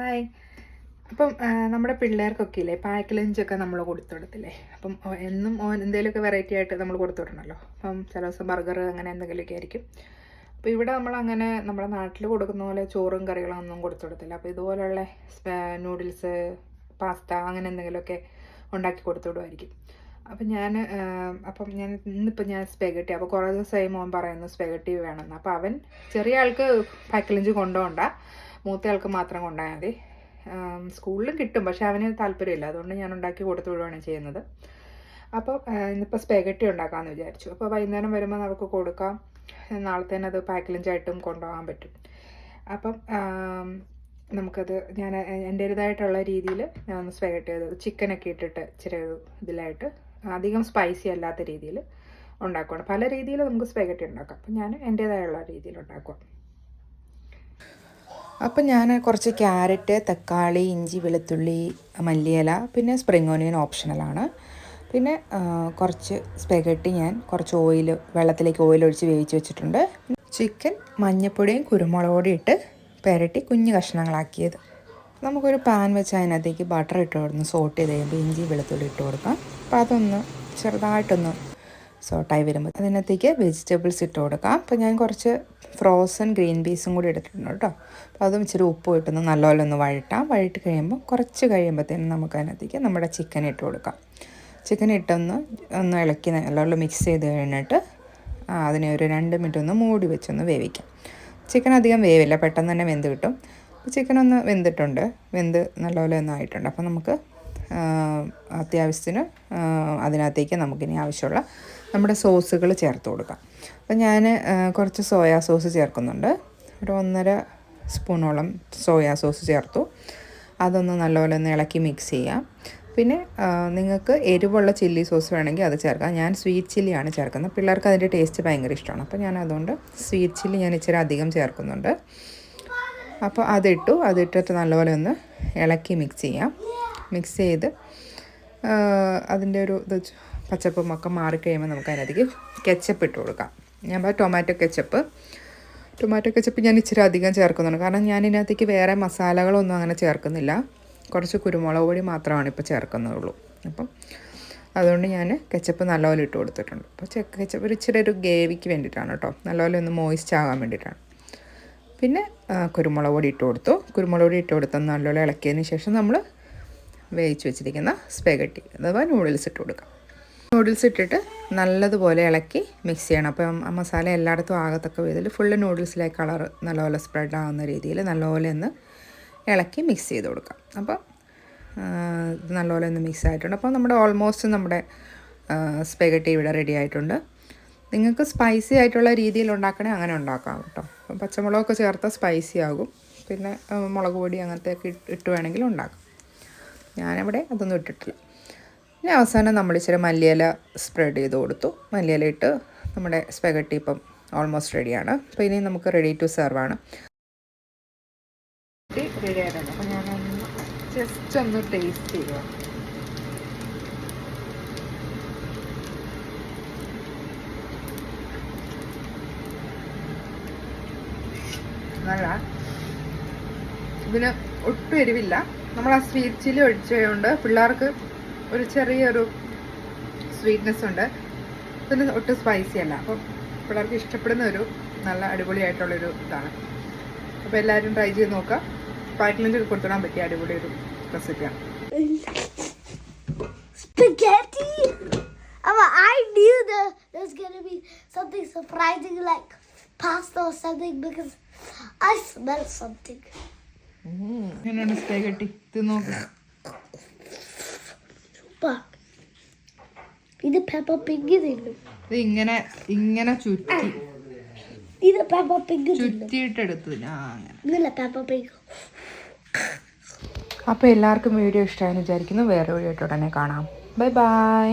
Hi. അപ്പം നമ്മുടെ പിള്ളേർക്കൊക്കെ ഇല്ലേ പാക്ക് ലഞ്ചൊക്കെ നമ്മൾ കൊടുത്തു വിടത്തില്ലേ അപ്പം എന്നും ഓൻ എന്തെങ്കിലുമൊക്കെ വെറൈറ്റി ആയിട്ട് നമ്മൾ കൊടുത്തു വിടണമല്ലോ അപ്പം ചില ദിവസം ബർഗർ അങ്ങനെ എന്തെങ്കിലുമൊക്കെ ആയിരിക്കും. അപ്പോൾ ഇവിടെ നമ്മൾ അങ്ങനെ നമ്മുടെ നാട്ടിൽ കൊടുക്കുന്ന പോലെ ചോറും കറികളൊന്നും കൊടുത്തു വിടത്തില്ല അപ്പോൾ ഇതുപോലുള്ള നൂഡിൽസ് പാസ്ത അങ്ങനെ എന്തെങ്കിലുമൊക്കെ ഉണ്ടാക്കി കൊടുത്തു വിടുമായിരിക്കും അപ്പം ഞാൻ അപ്പം ഞാൻ ഇന്നിപ്പോൾ ഞാൻ സ്പെഗട്ടി അപ്പോൾ കുറേ ദിവസമായി മോൻ പറയുന്നു സ്പെഗട്ടി വേണമെന്ന്. അപ്പോൾ അവൻ ചെറിയ ആൾക്ക് പാക്ക് ലഞ്ച് കൊണ്ടുപോകണ്ട. മൂത്ത ആൾക്ക് മാത്രം കൊണ്ടുപോയാൽ മതി. സ്കൂളിലും കിട്ടും പക്ഷെ അവന് താല്പര്യമില്ല. അതുകൊണ്ട് ഞാൻ ഉണ്ടാക്കി കൊടുത്തു വിടുകയാണ് ചെയ്യുന്നത്. അപ്പോൾ ഇന്നിപ്പോൾ സ്പെഗട്ടി ഉണ്ടാക്കാമെന്ന് വിചാരിച്ചു. അപ്പോൾ വൈകുന്നേരം വരുമ്പോൾ നമുക്ക് കൊടുക്കാം. നാളത്തേന് അത് പാക്ക് ലഞ്ചായിട്ടും കൊണ്ടുപോകാൻ പറ്റും. അപ്പം നമുക്കത് ഞാൻ എന്റേതായിട്ടുള്ള രീതിയിൽ ഞാൻ ഒന്ന് സ്പെഗട്ടി ചെയ്ത് ചിക്കനൊക്കെ ഇട്ടിട്ട് ഇച്ചിരി ഇതിലായിട്ട് അധികം സ്പൈസി അല്ലാത്ത രീതിയിൽ ഉണ്ടാക്കുകയാണ് പല രീതിയിൽ നമുക്ക് സ്പെഗട്ടി ഉണ്ടാക്കാം. അപ്പം ഞാൻ എന്റേതായുള്ള രീതിയിൽ ഉണ്ടാക്കുക അപ്പം ഞാൻ കുറച്ച് ക്യാരറ്റ് തക്കാളി ഇഞ്ചി വെളുത്തുള്ളി മല്ലിയില പിന്നെ സ്പ്രിംഗ് ഓനിയൻ ഓപ്ഷണലാണ് പിന്നെ കുറച്ച് സ്പെഗട്ടി ഞാൻ കുറച്ച് ഓയിൽ വെള്ളത്തിലേക്ക് ഓയിൽ ഒഴിച്ച് വേവിച്ച് വെച്ചിട്ടുണ്ട്. ചിക്കൻ മഞ്ഞപ്പൊടിയും കുരുമുളക് പൊടിയും ഇട്ട് പെരട്ടി കുഞ്ഞു കഷ്ണങ്ങളാക്കിയത്. നമുക്കൊരു പാൻ വെച്ച് അതിനകത്തേക്ക് ബട്ടർ ഇട്ട് കൊടുക്കുന്നു സോട്ട് ചെയ്ത് കഴിയുമ്പോൾ ഇഞ്ചി വെളുത്തുള്ളി ഇട്ട് കൊടുക്കാം. അപ്പോൾ അതൊന്ന് ചെറുതായിട്ടൊന്ന് സോട്ടായി വരുമ്പോൾ. അതിനകത്തേക്ക് വെജിറ്റബിൾസ് ഇട്ട് കൊടുക്കാം. അപ്പോൾ ഞാൻ കുറച്ച് ഫ്രോസൺ ഗ്രീൻ പീസും കൂടി എടുത്തിട്ടുണ്ട് കേട്ടോ. അപ്പോൾ അതും ഇച്ചിരി ഉപ്പ് ഇട്ടൊന്ന് നല്ലപോലെ ഒന്ന് വഴട്ടാം വഴട്ടി കഴിയുമ്പോൾ കുറച്ച് കഴിയുമ്പോഴത്തേനും നമുക്ക് അതിനകത്തേക്ക് നമ്മുടെ ചിക്കൻ ഇട്ട് കൊടുക്കാം. ചിക്കൻ ഇട്ടൊന്ന് ഒന്ന് ഇളക്കി നല്ലപോലെ മിക്സ് ചെയ്ത് കഴിഞ്ഞിട്ട് അതിനെ ഒരു രണ്ട് മിനിറ്റ് ഒന്ന് മൂടി വെച്ചൊന്ന് വേവിക്കാം. ചിക്കൻ അധികം വേവില്ല. പെട്ടെന്ന് തന്നെ വെന്ത് കിട്ടും. ചിക്കൻ ഒന്ന് വെന്തിട്ടുണ്ട്. വെന്ത് നല്ലപോലെ ഒന്ന് ആയിട്ടുണ്ട് അപ്പോൾ നമുക്ക് അത്യാവശ്യത്തിന് അതിനകത്തേക്ക് നമുക്കിനി ആവശ്യമുള്ള നമ്മുടെ സോസുകൾ ചേർത്ത് കൊടുക്കാം. അപ്പോൾ ഞാൻ കുറച്ച് സോയാ സോസ് ചേർക്കുന്നുണ്ട്. ഒരു ഒന്നര സ്പൂണോളം സോയാ സോസ് ചേർത്തു. അതൊന്ന് നല്ലപോലെ ഒന്ന് ഇളക്കി മിക്സ് ചെയ്യാം. പിന്നെ നിങ്ങൾക്ക് എരിവുള്ള ചില്ലി സോസ് വേണമെങ്കിൽ അത് ചേർക്കാം. ഞാൻ സ്വീറ്റ് ചില്ലിയാണ് ചേർക്കുന്നത്. പിള്ളേർക്ക് അതിന്റെ ടേസ്റ്റ് ഭയങ്കര ഇഷ്ടമാണ്. അപ്പോൾ ഞാൻ അതുകൊണ്ട് സ്വീറ്റ് ചില്ലി ഞാൻ ഇച്ചിരി അധികം ചേർക്കുന്നുണ്ട്. അപ്പോൾ അതിട്ടു. അതിട്ടിട്ട് നല്ലപോലെ ഒന്ന് ഇളക്കി മിക്സ് ചെയ്യാം. മിക്സ് ചെയ്ത് അതിന്റെ ഒരു ഇത് പച്ചപ്പും ഒക്കെ മാറിക്കഴിയുമ്പോൾ നമുക്ക് അതിനകത്തേക്ക് കെച്ചപ്പ് ഇട്ട് കൊടുക്കാം. ഞാൻ പറയാം ടൊമാറ്റോ കെച്ചപ്പ്. ടൊമാറ്റോ കെച്ചപ്പ് ഞാൻ ഇച്ചിരി അധികം ചേർക്കുന്നുണ്ട്. കാരണം ഞാൻ ഇതിനകത്തേക്ക് വേറെ മസാലകളൊന്നും അങ്ങനെ ചേർക്കുന്നില്ല. കുറച്ച് കുരുമുളക് പൊടി മാത്രമാണ് ഇപ്പോൾ ചേർക്കുന്നുള്ളൂ. അപ്പം അതുകൊണ്ട് ഞാൻ കെച്ചപ്പ് നല്ലപോലെ ഇട്ട് കൊടുത്തിട്ടുണ്ട്. അപ്പോൾ ചെക്ക് കെച്ചപ്പ് ഒരു ഇച്ചിരി ഒരു ഗേവിക്ക് വേണ്ടിയിട്ടാണ് കേട്ടോ. നല്ലപോലെ ഒന്ന് മോയിസ്റ്റ് ആകാൻ വേണ്ടിയിട്ടാണ്. പിന്നെ കുരുമുളക് പൊടി ഇട്ട് കൊടുത്തു. കുരുമുളക് പൊടി ഇട്ട് കൊടുത്ത് നല്ലപോലെ ഇളക്കിയതിന് ശേഷം നമ്മൾ വേവിച്ച് വെച്ചിരിക്കുന്ന സ്പെഗട്ടി അഥവാ നൂഡിൽസ് ഇട്ട് കൊടുക്കാം. നൂഡിൽസ് ഇട്ടിട്ട് നല്ലതുപോലെ ഇളക്കി മിക്സ് ചെയ്യണം. അപ്പം ആ മസാല എല്ലായിടത്തും ആകത്തക്ക വിധത്തിൽ ഫുള്ള് നൂഡിൽസിലെ കളർ നല്ലപോലെ സ്പ്രെഡ് ആവുന്ന രീതിയിൽ നല്ലപോലെ ഒന്ന് ഇളക്കി മിക്സ് ചെയ്ത് കൊടുക്കാം. അപ്പോൾ ഇത് നല്ലപോലെ ഒന്ന് മിക്സ് ആയിട്ടുണ്ട്. അപ്പോൾ നമ്മുടെ ഓൾമോസ്റ്റ് നമ്മുടെ സ്പെഗട്ടി ഇവിടെ റെഡി ആയിട്ടുണ്ട്. നിങ്ങൾക്ക് സ്പൈസി ആയിട്ടുള്ള രീതിയിൽ ഉണ്ടാക്കണേ അങ്ങനെ ഉണ്ടാക്കാം കേട്ടോ. അപ്പം പച്ചമുളകൊക്കെ ചേർത്താൽ സ്പൈസി ആകും. പിന്നെ മുളക് പൊടി അങ്ങനത്തെ ഒക്കെ ഇട്ട് ഇട്ട് വേണമെങ്കിലും ഉണ്ടാക്കാം. ഞാനിവിടെ അതൊന്നും ഇട്ടിട്ടില്ല. പിന്നെ അവസാനം നമ്മൾ ഇച്ചിരി മല്ലിയില സ്പ്രെഡ് ചെയ്ത് കൊടുത്തു. മല്ലിയില ഇട്ട് നമ്മുടെ സ്പെഗട്ടി ഇപ്പം ഓൾമോസ്റ്റ് റെഡിയാണ് അപ്പോൾ ഇനി നമുക്ക് റെഡി ടു സെർവ് ആണ്. റെഡി അപ്പോൾ ഞാനൊന്ന് ജസ്റ്റ് ഒന്ന് ടേസ്റ്റ് ചെയ്യാം. നല്ല ഇതിന് ഒട്ടും എരിവില്ല. നമ്മൾ ആ സ്വീറ്റ് ചില്ലി ഒഴിച്ചതുകൊണ്ട് പിള്ളേർക്ക് ഒരു ചെറിയൊരു സ്വീറ്റ്നെസ് ഉണ്ട്. ഇതിന് ഒട്ടും സ്പൈസി അല്ല. അപ്പോൾ പിള്ളേർക്ക് ഇഷ്ടപ്പെടുന്ന ഒരു നല്ല അടിപൊളിയായിട്ടുള്ളൊരു ഇതാണ്. അപ്പോൾ എല്ലാവരും ട്രൈ ചെയ്ത് നോക്കുക. പാക്കിലഞ്ചൊക്കെ കൊടുത്തിടാൻ പറ്റിയ അടിപൊളി ഒരു റെസിപ്പിയാണ് Spaghetti? Oh, I knew that there's to be something surprising like pasta or something because I smell something. എങ്ങനെയാണ് സ്റ്റേ കെട്ടി. ഇത് But ഇത് Peppa Pig തിന്നും. ഇത് ഇങ്ങനെ ഇങ്ങനെ ചുറ്റി. ഇത് Pig തിന്നും. ചുറ്റിയിട്ടെടുത്തു. ഞാൻ അങ്ങനെ. Peppa Pig. അപ്പോൾ എല്ലാവർക്കും വീഡിയോ ഇഷ്ടമായെന്ന് വിചാരിക്കുന്നു. വേറെ വീഡിയോ ആയിട്ട് ഉടനെ കാണാം. Bye bye